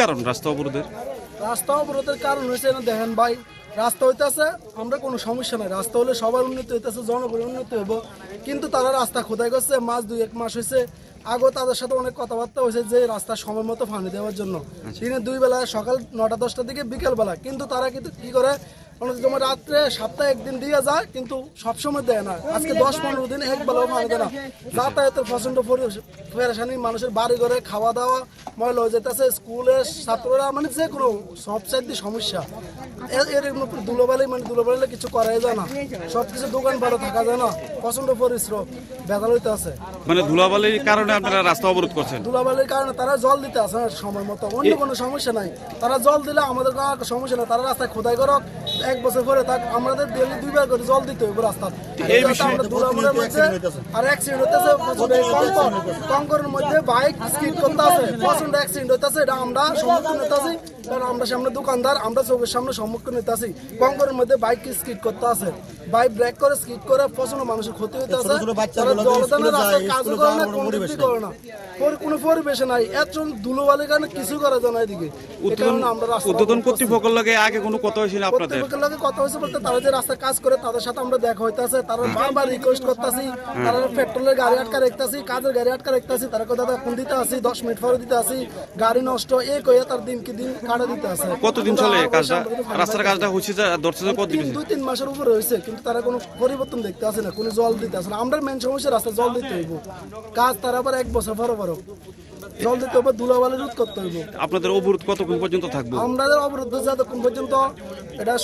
কারণ রাস্তা অবরোধের? রাস্তা অবরোধের কারণ হয়েছে না দেখেন ভাই রাস্তা হইতেছে আমরা কোনো সমস্যা নাই। রাস্তা হলে সবার উন্নতি হইতেছে জনগণের উন্নতি হইব। কিন্তু তারা রাস্তা খোদাই করছে মাস দুই এক মাস হয়েছে আগেও তাদের সাথে অনেক কথাবার্তা হয়েছে যে রাস্তা সময় মতো ফানি দেওয়ার জন্য। দিনে দুই বেলা সকাল নটা দশটার দিকে বিকেল বেলা কিন্তু তারা কিন্তু কি করে? সময় রাত্রে সপ্তাহে একদিন দিয়ে যায় কিন্তু সবসময় দেয় না। আজকে দশ পনেরো দিন এক বেলাও দেয় না। যাতায়াতের প্রচণ্ড পরেশানি মানুষের বাড়ি ঘরে খাওয়া দাওয়া ময়লা হয়ে যেতেছে স্কুলের ছাত্ররা মানে যে কোনো সব সাইড সমস্যা। এর দুলোবালি মানে দুলোবালি কিছু করাই যায় না। সব কিছু দোকান ভালো থাকা যায় না। প্রচণ্ড পরিশ্রম বেতাল হইতে আছে। মানে ধুলাবালির কারণে আপনারা রাস্তা অবরোধ করছেন? দুলাবালির কারণে তারা জল দিতে আসে না সময় মতো। অন্য কোনো সমস্যা নাই। তারা জল দিলে আমাদের কোনো সমস্যা নাই। তারা রাস্তায় খোদাই করক এক বছর পরে তাক আমাদের ডেলি দুইবার করে জল দিতে হবে রাস্তা। এই বিষয়ে মধ্যে আর অ্যাক্সিডেন্ট প্রচণ্ড কঙ্কর। কঙ্করের মধ্যে বাইক স্কিড করতে আছে প্রচণ্ড অ্যাক্সিডেন্ট হইতেছে এটা আমরা সমর্থন হইতেছি। কারণ আমরা সামনে দোকানদার আমরা চোখের সামনে সম্মুখীন হইতেছি। কঙ্করের মধ্যে বাইক স্কিড করতে আছে? বাইক ব্রেক করে স্কিড করে প্রচণ্ড মানুষের ক্ষতি হইতেছে। ছোট ছোট তারা বাচ্চাগুলো জলদানের স্কুলে যায়, রাস্তায় কাজও করে না কোনো কোনো করে না। কোনো পরিবেশে নাই। এত ধুলোবালির কারণে কিছু করা যায় না এদিকে। এই কারণে আমরা রাস্তা উদ্বোধন কর্তৃপক্ষের লগে আগে কোনো কথা হয়েছিল আপনাদের? কর্তৃপক্ষের কথা হয়েছে বলতে তারা যে রাস্তায় কাজ করে তাদের সাথে আমরা দেখা হইতাছে। তারা বারবার রিকোয়েস্ট করতেছি। তারা পেট্রোলের গাড়ি আটকা রাখতেছি কাজের গাড়ি আটকা রাখতেছি। তারা কথা ফোন দিতে আসি দশ মিনিট পরে দিতে আসি। গাড়ি নষ্ট। এ কইয়া তার দিন কি দিন আছে কতদিন চলে কাজটা? রাস্তার কাজটা হচ্ছে ধরছে যে কতদিন? দুই তিন মাসের উপরে হয়েছে কিন্তু তারা কোনো পরিবর্তন দেখতে আসে না কোনো জল দিতে আসে না। আমরা মেন সমস্যা রাস্তা জল দিতে হইব। কাজ তারা আবার এক বছর জল দিতে হবে ধুলাবালি রোধ করতে হইব। আপনাদের অবরোধ কতক্ষণ পর্যন্ত থাকবে? আমাদের অবরুদ্ধ যতক্ষণ পর্যন্ত। এটা